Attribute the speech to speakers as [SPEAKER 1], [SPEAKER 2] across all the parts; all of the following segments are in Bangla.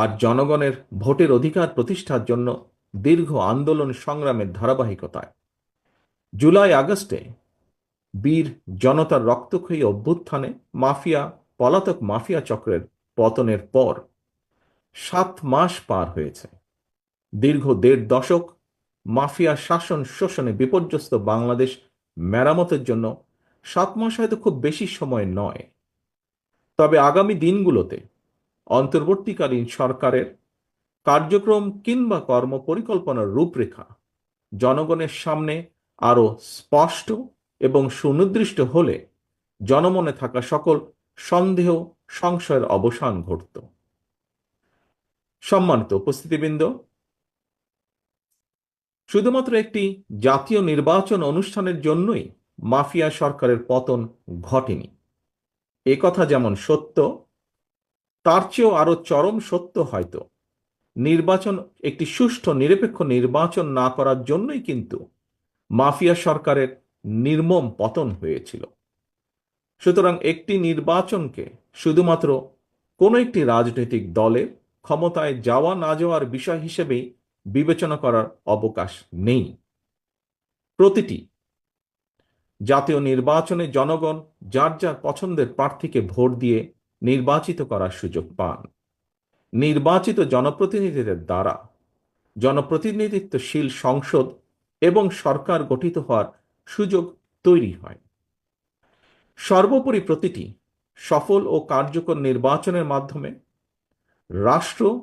[SPEAKER 1] আর জনগণের ভোটের অধিকার প্রতিষ্ঠার জন্য দীর্ঘ আন্দোলন সংগ্রামের ধারাবাহিকতায়। জুলাই আগস্টে বীর জনতার রক্তক্ষয়ী অভ্যুত্থানে মাফিয়া, পলাতক মাফিয়া চক্রের পতনের পর সাত মাস পার হয়েছে। দীর্ঘ দেড় দশক মাফিয়া শাসন শোষণে বিপর্যস্ত বাংলাদেশ মেরামতের জন্য সাত মাস হয়তো খুব বেশি সময় নয়। তবে আগামী দিনগুলোতে অন্তর্বর্তীকালীন সরকারের কার্যক্রম কিংবা কর্ম পরিকল্পনার রূপরেখা জনগণের সামনে আরও স্পষ্ট এবং সুনির্দিষ্ট হলে জনমনে থাকা সকল সন্দেহ সংশয়ের অবসান ঘটত। সম্মানিত উপস্থিতিবৃন্দ, শুধুমাত্র একটি জাতীয় নির্বাচন অনুষ্ঠানের জন্যই মাফিয়া সরকারের পতন ঘটেনি। এ কথা যেমন সত্য তার চেয়েও আরও চরম সত্য হয়তো। নির্বাচন, একটি সুষ্ঠু, নিরপেক্ষ নির্বাচন না করার জন্যই কিন্তু মাফিয়া সরকারের নির্মম পতন হয়েছিল। সুতরাং একটি নির্বাচনকে শুধুমাত্র কোনো একটি রাজনৈতিক দলের ক্ষমতায় যাওয়া, না যাওয়ার বিষয় হিসেবেই বিবেচনা করার অবকাশ নেই। প্রতিটি জাতীয় নির্বাচনে জনগণ যার যার পছন্দের প্রার্থীকে ভোট দিয়ে নির্বাচিত করার সুযোগ পান। নির্বাচিত জনপ্রতিনিধিদের দ্বারা জনপ্রতিনিধিত্বশীল সংসদ এবং সরকার গঠিত হওয়ার সুযোগ তৈরি হয়। সর্বোপরি প্রতিটি সফল ও কার্যকর নির্বাচনের মাধ্যমে রাষ্ট্র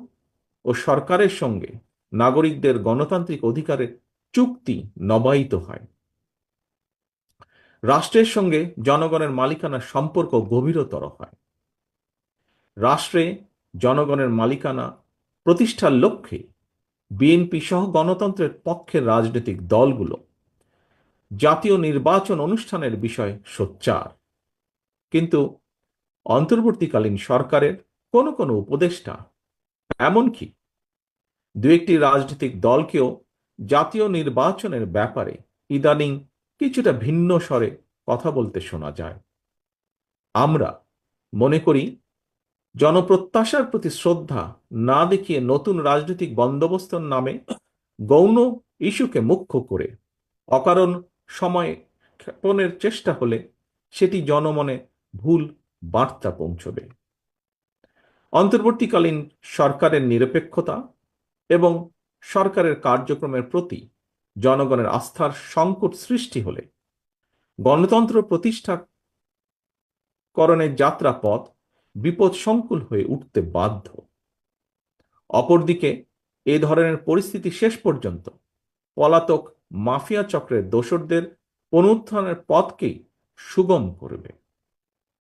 [SPEAKER 1] ও সরকারের সঙ্গে নাগরিকদের গণতান্ত্রিক অধিকারের চুক্তি নবায়িত হয়। রাষ্ট্রের সঙ্গে জনগণের মালিকানার সম্পর্ক গভীরতর হয়। রাষ্ট্রে জনগণের মালিকানা প্রতিষ্ঠার লক্ষ্যে বিএনপি সহ গণতন্ত্রের পক্ষের রাজনৈতিক দলগুলো জাতীয় নির্বাচন অনুষ্ঠানের বিষয় সোচ্চার। কিন্তু অন্তর্বর্তীকালীন সরকারের কোনো কোনো উপদেষ্টা, এমনকি দু একটি রাজনৈতিক দলকেও জাতীয় নির্বাচনের ব্যাপারে ইদানিং কিছুটা ভিন্ন স্বরে কথা বলতে শোনা যায়। আমরা মনে করি জনপ্রত্যাশার প্রতি শ্রদ্ধা না দেখিয়ে নতুন রাজনৈতিক বন্দোবস্তর নামে গৌণ ইস্যুকে মুখ্য করে। অকারণ সময় ক্ষেপণের চেষ্টা হলে সেটি জনমনে ভুল বার্তা পৌঁছবে। অন্তর্বর্তীকালীন সরকারের নিরপেক্ষতা এবং সরকারের কার্যক্রমের প্রতি জনগণের আস্থার সংকট সৃষ্টি হলে গণতন্ত্র প্রতিষ্ঠা করণের যাত্রাপথ বিপদ সংকুল হয়ে উঠতে বাধ্য। অপরদিকে, এ ধরনের পরিস্থিতি শেষ পর্যন্ত পলাতক মাফিয়া চক্রের দোসরদের পুনরুত্থানের পথকেই সুগম করবে।